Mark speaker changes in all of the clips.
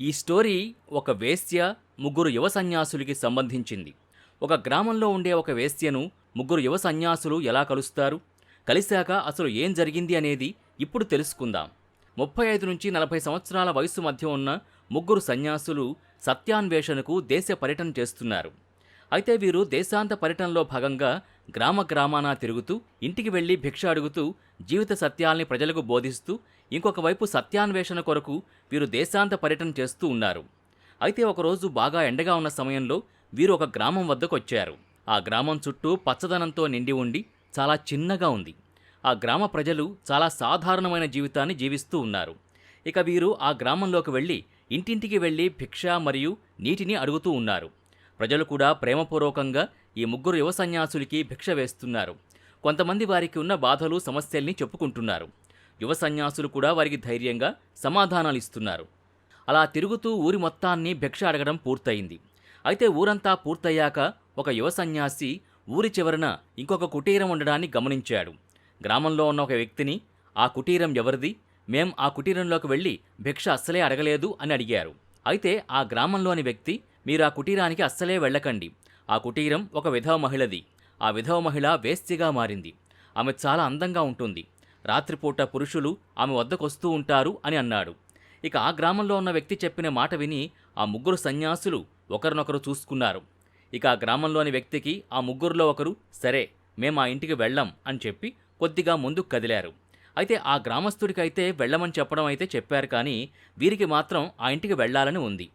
Speaker 1: ఈ స్టోరీ ఒక వేశ్య ముగ్గురు యువ సన్యాసులకి సంబంధించింది. ఒక గ్రామంలో ఉండే ఒక వేశ్యను ముగ్గురు యువ సన్యాసులు ఎలా కలుస్తారు? కలిశాక అసలు ఏం జరిగింది అనేది ఇప్పుడు తెలుసుకుందాం. ముప్పై ఐదు నుంచి నలభై సంవత్సరాల వయసు మధ్య ఉన్న ముగ్గురు సన్యాసులు సత్యాన్వేషణకు దేశ పర్యటన చేస్తున్నారు. అయితే వీరు దేశాంత పర్యటనలో భాగంగా గ్రామ గ్రామాన తిరుగుతూ ఇంటికి వెళ్ళి భిక్ష అడుగుతూ జీవిత సత్యాల్ని ప్రజలకు బోధిస్తూ ఇంకొక వైపు సత్యాన్వేషణ కొరకు వీరు దేశాంత పర్యటన చేస్తూ ఉన్నారు. అయితే ఒకరోజు బాగా ఎండగా ఉన్న సమయంలో వీరు ఒక గ్రామం వద్దకు వచ్చారు ఆ గ్రామం చుట్టూ పచ్చదనంతో నిండి ఉండి చాలా చిన్నగా ఉంది. ఆ గ్రామ ప్రజలు చాలా సాధారణమైన జీవితాన్ని జీవిస్తూ ఉన్నారు. ఇక వీరు ఆ గ్రామంలోకి వెళ్ళి ఇంటింటికి వెళ్ళి భిక్ష మరియు నీటిని అడుగుతూ ఉన్నారు. ప్రజలు కూడా ప్రేమపూర్వకంగా ఈ ముగ్గురు యువ సన్యాసులకి భిక్ష వేస్తున్నారు. కొంతమంది వారికి ఉన్న బాధలు సమస్యల్ని చెప్పుకుంటున్నారు. యువ సన్యాసులు కూడా వారికి ధైర్యంగా సమాధానాలు ఇస్తున్నారు. అలా తిరుగుతూ ఊరి మొత్తాన్ని భిక్ష అడగడం పూర్తయింది. అయితే ఊరంతా పూర్తయ్యాక ఒక యువ సన్యాసి ఊరి చివరన ఇంకొక కుటీరం ఉండడాన్ని గమనించాడు. గ్రామంలో ఉన్న ఒక వ్యక్తిని ఆ కుటీరం ఎవరిది? మేం ఆ కుటీరంలోకి వెళ్ళి భిక్ష అస్సలే అడగలేదు అని అడిగారు. అయితే ఆ గ్రామంలోని వ్యక్తి మీరు ఆ కుటీరానికి అస్సలే వెళ్ళకండి. ఆ కుటీరం ఒక విధవ మహిళది. ఆ విధవ మహిళ వేస్తిగా మారింది. ఆమె చాలా అందంగా ఉంటుంది. రాత్రిపూట పురుషులు ఆమె వద్దకొస్తూ ఉంటారు అని అన్నాడు. ఇక ఆ గ్రామంలో ఉన్న వ్యక్తి చెప్పిన మాట విని ఆ ముగ్గురు సన్యాసులు ఒకరినొకరు చూసుకున్నారు. ఇక ఆ గ్రామంలోని వ్యక్తికి ఆ ముగ్గురులో ఒకరు సరే మేము ఆ ఇంటికి వెళ్ళం అని చెప్పి కొద్దిగా ముందుకు కదిలారు. అయితే ఆ గ్రామస్తుడికైతే వెళ్ళమని చెప్పడం అయితే చెప్పారు కానీ వీరికి మాత్రం ఆ ఇంటికి వెళ్ళాలని ఉంది.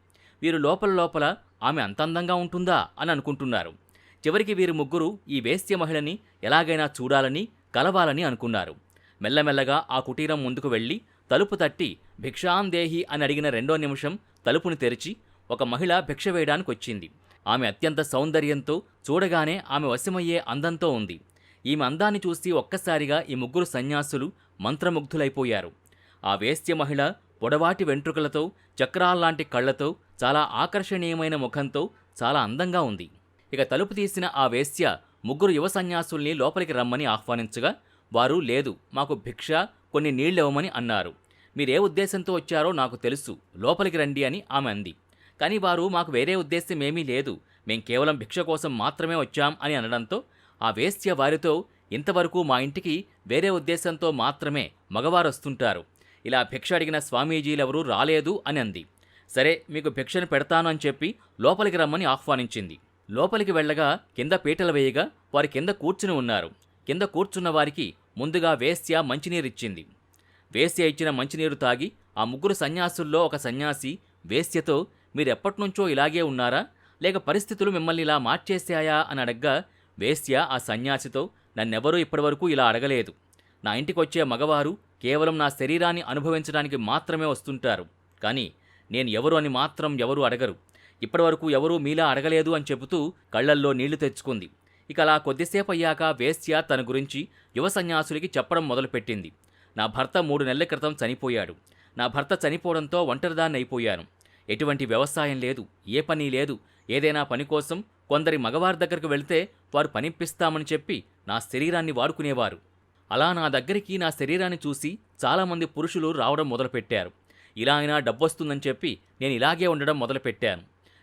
Speaker 1: వీరు లోపల లోపల ఆమె అంత అందంగా ఉంటుందా అని అనుకుంటున్నారు. చివరికి వీరు ముగ్గురు ఈ వేశ్య మహిళని ఎలాగైనా చూడాలని కలవాలని అనుకున్నారు. మెల్లమెల్లగా ఆ కుటీరం ముందుకు వెళ్ళి తలుపు తట్టి భిక్షాందేహి అని అడిగిన రెండో నిమిషం తలుపుని తెరిచి ఒక మహిళ భిక్ష వేయడానికి వచ్చింది. ఆమె అత్యంత సౌందర్యంతో చూడగానే ఆమె వశమయ్యే అందంతో ఉంది. ఈమె అందాన్ని చూసి ఒక్కసారిగా ఈ ముగ్గురు సన్యాసులు మంత్రముగ్ధులైపోయారు. ఆ వేశ్య మహిళ పొడవాటి వెంట్రుకలతో చక్రాల్లాంటి కళ్ళతో చాలా ఆకర్షణీయమైన ముఖంతో చాలా అందంగా ఉంది. ఇక తలుపు తీసిన ఆ వేశ్య ముగ్గురు యువ సన్యాసుల్ని లోపలికి రమ్మని ఆహ్వానించగా వారు లేదు మాకు భిక్ష కొన్ని నీళ్ళివ్వమని అన్నారు. మీరే ఉద్దేశంతో వచ్చారో నాకు తెలుసు లోపలికి రండి అని ఆమె అంది. కానీ వారు మాకు వేరే ఉద్దేశం ఏమీ లేదు మేం కేవలం భిక్ష కోసం మాత్రమే వచ్చాం అని అనడంతో ఆ వేశ్య వారితో ఇంతవరకు మా ఇంటికి వేరే ఉద్దేశంతో మాత్రమే మగవారు వస్తుంటారు ఇలా భిక్ష అడిగిన స్వామీజీలెవరూ రాలేదు అని అంది. సరే మీకు భిక్షను పెడతాను అని చెప్పి లోపలికి రమ్మని ఆహ్వానించింది. లోపలికి వెళ్ళగా కింద పీటలు వేయగా వారి కింద కూర్చుని ఉన్నారు. కింద కూర్చున్న వారికి ముందుగా వేశ్య మంచినీరిచ్చింది. వేశ్య ఇచ్చిన మంచినీరు తాగి ఆ ముగ్గురు సన్యాసుల్లో ఒక సన్యాసి వేశ్యతో మీరెప్పటినుంచో ఇలాగే ఉన్నారా? లేక పరిస్థితులు మిమ్మల్ని ఇలా మార్చేశాయా? అని అడగ్గా వేశ్య ఆ సన్యాసితో నన్నెవరూ ఇప్పటివరకు ఇలా అడగలేదు. నా ఇంటికొచ్చే మగవారు కేవలం నా శరీరాన్ని అనుభవించడానికి మాత్రమే వస్తుంటారు. కానీ నేను ఎవరు అని మాత్రం ఎవరూ అడగరు. ఇప్పటివరకు ఎవరూ మీలా అడగలేదు అని చెబుతూ కళ్ళల్లో నీళ్ళు తెచ్చుకుంది. ఇక అలా కొద్దిసేపు అయ్యాక వేశ్య తన గురించి యువ సన్యాసులకి చెప్పడం మొదలుపెట్టింది. నా భర్త మూడు నెలల క్రితం చనిపోయాడు. నా భర్త చనిపోవడంతో ఒంటరిదాన్ని అయిపోయాను ఎటువంటి వ్యవసాయం లేదు ఏ పని లేదు. ఏదైనా పని కోసం కొందరి మగవారి దగ్గరకు వెళితే వారు పనిప్పిస్తామని చెప్పి నా శరీరాన్ని వాడుకునేవారు. అలా నా దగ్గరికి నా శరీరాన్ని చూసి చాలామంది పురుషులు రావడం మొదలుపెట్టారు. ఇలా అయినా డబ్బొస్తుందని చెప్పి నేను ఇలాగే ఉండడం మొదలుపెట్టాను.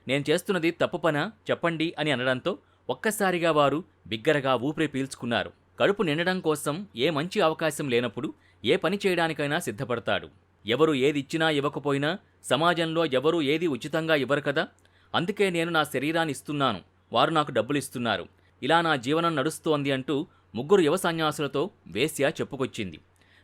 Speaker 1: నేను చేస్తున్నది తప్పు పనా? చెప్పండి అని అనడంతో ఒక్కసారిగా వారు బిగ్గరగా ఊపిరి పీల్చుకున్నారు. కడుపు నిండడం కోసం ఏ మంచి అవకాశం లేనప్పుడు ఏ పని చేయడానికైనా సిద్ధపడతాడు. ఎవరు ఏది ఇచ్చినా ఇవ్వకపోయినా సమాజంలో ఎవరు ఏది ఉచితంగా ఇవ్వరు కదా? అందుకే నేను నా శరీరాన్ని ఇస్తున్నాను. వారు నాకు డబ్బులు ఇస్తున్నారు ఇలా నా జీవనం నడుస్తోంది అంటూ ముగ్గురు యువ సన్యాసులతో వేశ్య చెప్పుకొచ్చింది.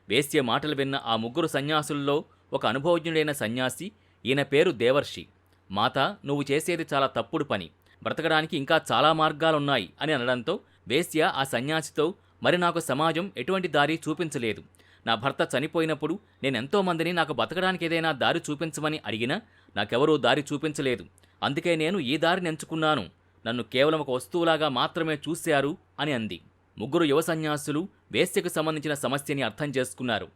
Speaker 1: వేశ్య మాటలు విన్న ఆ ముగ్గురు సన్యాసుల్లో ఒక అనుభవజ్ఞుడైన సన్యాసి ఈయన పేరు దేవర్షి. మాత నువ్వు చేసేది చాలా తప్పుడు పని. బ్రతకడానికి ఇంకా చాలా మార్గాలున్నాయి అని అనడంతో వేశ్య ఆ సన్యాసితో మరి నాకు సమాజం ఎటువంటి దారి చూపించలేదు. నా భర్త చనిపోయినప్పుడు నేనెంతో మందిని నాకు బతకడానికి ఏదైనా దారి చూపించమని అడిగినా నాకెవరూ దారి చూపించలేదు. అందుకే నేను ఈ దారిని ఎంచుకున్నాను. నన్ను కేవలం ఒక వస్తువులాగా మాత్రమే చూశారు అని అంది. ముగ్గురు యువ సన్యాసులు వేశ్యకు సంబంధించిన సమస్యని అర్థం చేసుకున్నారు.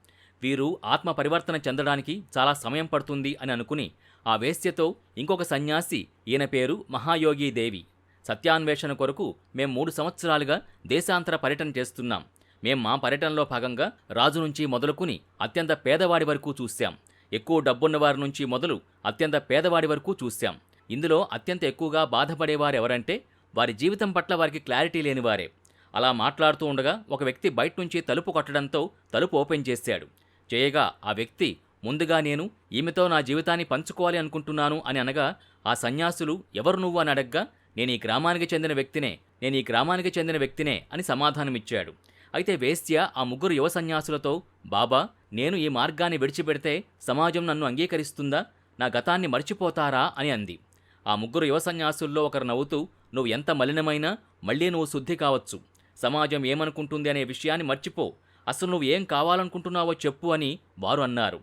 Speaker 1: వీరు ఆత్మ పరివర్తన చెందడానికి చాలా సమయం పడుతుంది అని అనుకుని ఆ వేశ్యతో ఇంకొక సన్యాసి ఈయన పేరు మహాయోగి దేవి. సత్యాన్వేషణ కొరకు మేం మూడు సంవత్సరాలుగా దేశాంతర పర్యటన చేస్తున్నాం. మేం మా పర్యటనలో భాగంగా రాజు నుంచి మొదలుకుని అత్యంత పేదవాడి వరకు చూశాం. ఎక్కువ డబ్బున్నవారి నుంచి మొదలు అత్యంత పేదవాడి వరకు చూశాం. ఇందులో అత్యంత ఎక్కువగా బాధపడేవారు ఎవరంటే వారి జీవితం పట్ల వారికి క్లారిటీ లేనివారే. అలా మాట్లాడుతూ ఉండగా ఒక వ్యక్తి బయట నుంచి తలుపు కొట్టడంతో తలుపు ఓపెన్ చేశాడు. చేయగా ఆ వ్యక్తి ముందుగా నేను ఈమెతో నా జీవితాన్ని పంచుకోవాలి అనుకుంటున్నాను అని అనగా ఆ సన్యాసులు ఎవరు నువ్వు అని అడగ్గా నేను ఈ గ్రామానికి చెందిన వ్యక్తినే నేను ఈ గ్రామానికి చెందిన వ్యక్తినే అని సమాధానమిచ్చాడు. అయితే వేశ్య ఆ ముగ్గురు యువ సన్యాసులతో బాబా నేను ఈ మార్గాన్ని విడిచిపెడితే సమాజం నన్ను అంగీకరిస్తుందా? నా గతాన్ని మర్చిపోతారా? అని అంది. ఆ ముగ్గురు యువ సన్యాసుల్లో ఒకరు నవ్వుతూ నువ్వు ఎంత మలినమైనా మళ్ళీ నువ్వు శుద్ధి కావచ్చు. సమాజం ఏమనుకుంటుంది అనే విషయాన్ని మర్చిపో. అసలు నువ్వు ఏం కావాలనుకుంటున్నావో చెప్పు అని వారు అన్నారు.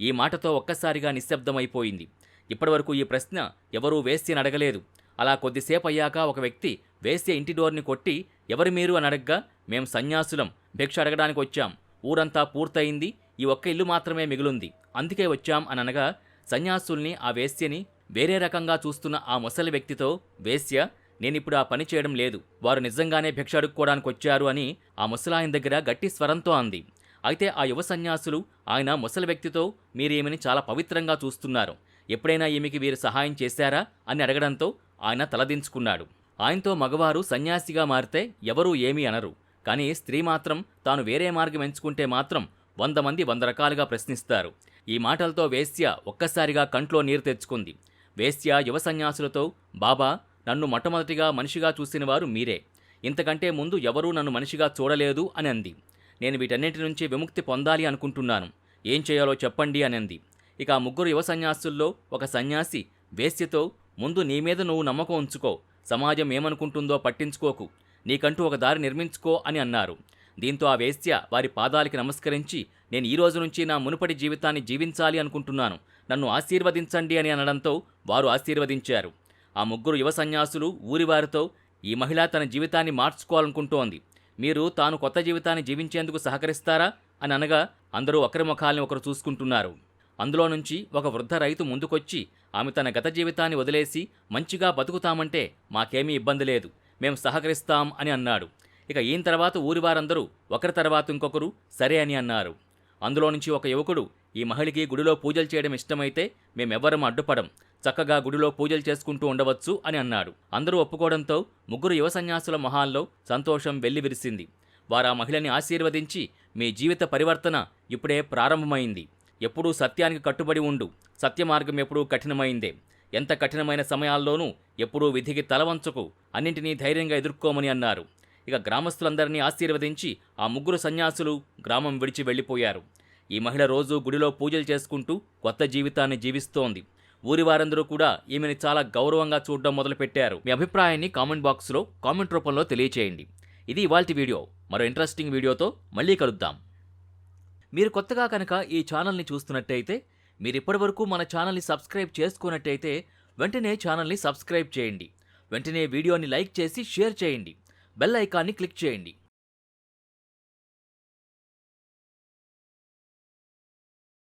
Speaker 1: ఈ మాటతో ఒక్కసారిగా నిశ్శబ్దమైపోయింది. ఇప్పటివరకు ఈ ప్రశ్న ఎవరూ వేస్యని అడగలేదు. అలా కొద్దిసేపు అయ్యాక ఒక వ్యక్తి వేశ్య ఇంటి డోర్ని కొట్టి ఎవరు మీరు అని అడగ్గా మేం సన్యాసులం భిక్ష అడగడానికి వచ్చాం. ఊరంతా పూర్తయింది. ఈ ఒక్క ఇల్లు మాత్రమే మిగులుంది. అందుకే వచ్చాం అని అనగా సన్యాసుల్ని ఆ వేశ్యని వేరే రకంగా చూస్తున్న ఆ ముసలి వ్యక్తితో వేశ్య నేనిప్పుడు ఆ పని చేయడం లేదు. వారు నిజంగానే భిక్ష అడుక్కోవడానికి వచ్చారు అని ఆ ముసలాయన దగ్గర గట్టి స్వరంతో అంది. అయితే ఆ యువ సన్యాసులు ఆయన ముసలి వ్యక్తితో మీరేమిని చాలా పవిత్రంగా చూస్తున్నారు. ఎప్పుడైనా ఈమెకి వీరు సహాయం చేశారా అని అడగడంతో ఆయన తలదించుకున్నాడు. ఆయనతో మగవారు సన్యాసిగా మారితే ఎవరూ ఏమీ అనరు. కానీ స్త్రీ మాత్రం తాను వేరే మార్గం ఎంచుకుంటే మాత్రం వంద మంది వంద రకాలుగా ప్రశ్నిస్తారు. ఈ మాటలతో వేశ్య ఒక్కసారిగా కంట్లో నీరు తెచ్చుకుంది. వేశ్య యువ సన్యాసులతో బాబా నన్ను మొట్టమొదటిగా మనిషిగా చూసిన వారు మీరే. ఇంతకంటే ముందు ఎవరూ నన్ను మనిషిగా చూడలేదు అని అంది. నేను వీటన్నిటి నుంచి విముక్తి పొందాలి అనుకుంటున్నాను. ఏం చేయాలో చెప్పండి అని అంది. ఇక ఆ ముగ్గురు యువ సన్యాసుల్లో ఒక సన్యాసి వేస్యతో ముందు నీ మీద నువ్వు నమ్మకం ఉంచుకో. సమాజం ఏమనుకుంటుందో పట్టించుకోకు. నీకంటూ ఒక దారి నిర్మించుకో అని అన్నారు. దీంతో ఆ వేశ్య వారి పాదాలకి నమస్కరించి నేను ఈ రోజు నుంచి నా మునుపటి జీవితాన్ని జీవించాలి అనుకుంటున్నాను. నన్ను ఆశీర్వదించండి అని అనడంతో వారు ఆశీర్వదించారు. ఆ ముగ్గురు యువ సన్యాసులు ఊరివారితో ఈ మహిళ తన జీవితాన్ని మార్చుకోవాలనుకుంటోంది. మీరు తాను కొత్త జీవితాన్ని జీవించేందుకు సహకరిస్తారా? అని అనగా అందరూ ఒకరి ముఖాల్ని ఒకరు చూసుకుంటున్నారు. అందులో నుంచి ఒక వృద్ధ రైతు ముందుకొచ్చి ఆమె తన గత జీవితాన్ని వదిలేసి మంచిగా బతుకుతామంటే మాకేమీ ఇబ్బంది లేదు. మేం సహకరిస్తాం అని అన్నాడు. ఇక ఈయన తర్వాత ఊరివారందరూ ఒకరి తర్వాత ఇంకొకరు సరే అని అన్నారు. అందులో నుంచి ఒక యువకుడు ఈ మహిళకి గుడిలో పూజలు చేయడం ఇష్టమైతే మేమెవ్వరం అడ్డుపడం. చక్కగా గుడిలో పూజలు చేసుకుంటూ ఉండవచ్చు అని అన్నాడు అందరూ ఒప్పుకోవడంతో ముగ్గురు యువ సన్యాసుల మొహాల్లో సంతోషం వెల్లివిరిసింది వారు ఆ మహిళని ఆశీర్వదించి మీ జీవిత పరివర్తన ఇప్పుడే ప్రారంభమైంది. ఎప్పుడూ సత్యానికి కట్టుబడి ఉండు. సత్య మార్గం ఎప్పుడూ కఠినమైందే. ఎంత కఠినమైన సమయాల్లోనూ ఎప్పుడూ విధికి తలవంచకు అన్నింటినీ ధైర్యంగా ఎదుర్కోమని అన్నారు. ఇక గ్రామస్తులందరినీ ఆశీర్వదించి ఆ ముగ్గురు సన్యాసులు గ్రామం విడిచి వెళ్ళిపోయారు. ఈ మహిళ రోజు గుడిలో పూజలు చేసుకుంటూ కొత్త జీవితాన్ని జీవిస్తోంది. ఊరి వారందరూ కూడా ఈమెని చాలా గౌరవంగా చూడడం మొదలుపెట్టారు. మీ అభిప్రాయాన్ని కామెంట్ బాక్స్లో కామెంట్ రూపంలో తెలియచేయండి. ఇది ఇవాల్టి వీడియో. మరో ఇంట్రెస్టింగ్ వీడియోతో మళ్ళీ కలుద్దాం. మీరు కొత్తగా కనుక ఈ ఛానల్ని చూస్తున్నట్టయితే మీరు ఇప్పటివరకు మన ఛానల్ని సబ్స్క్రైబ్ చేసుకున్నట్టయితే వెంటనే ఛానల్ని సబ్స్క్రైబ్ చేయండి. వెంటనే వీడియోని లైక్ చేసి షేర్ చేయండి. బెల్ ఐకాన్ని క్లిక్ చేయండి.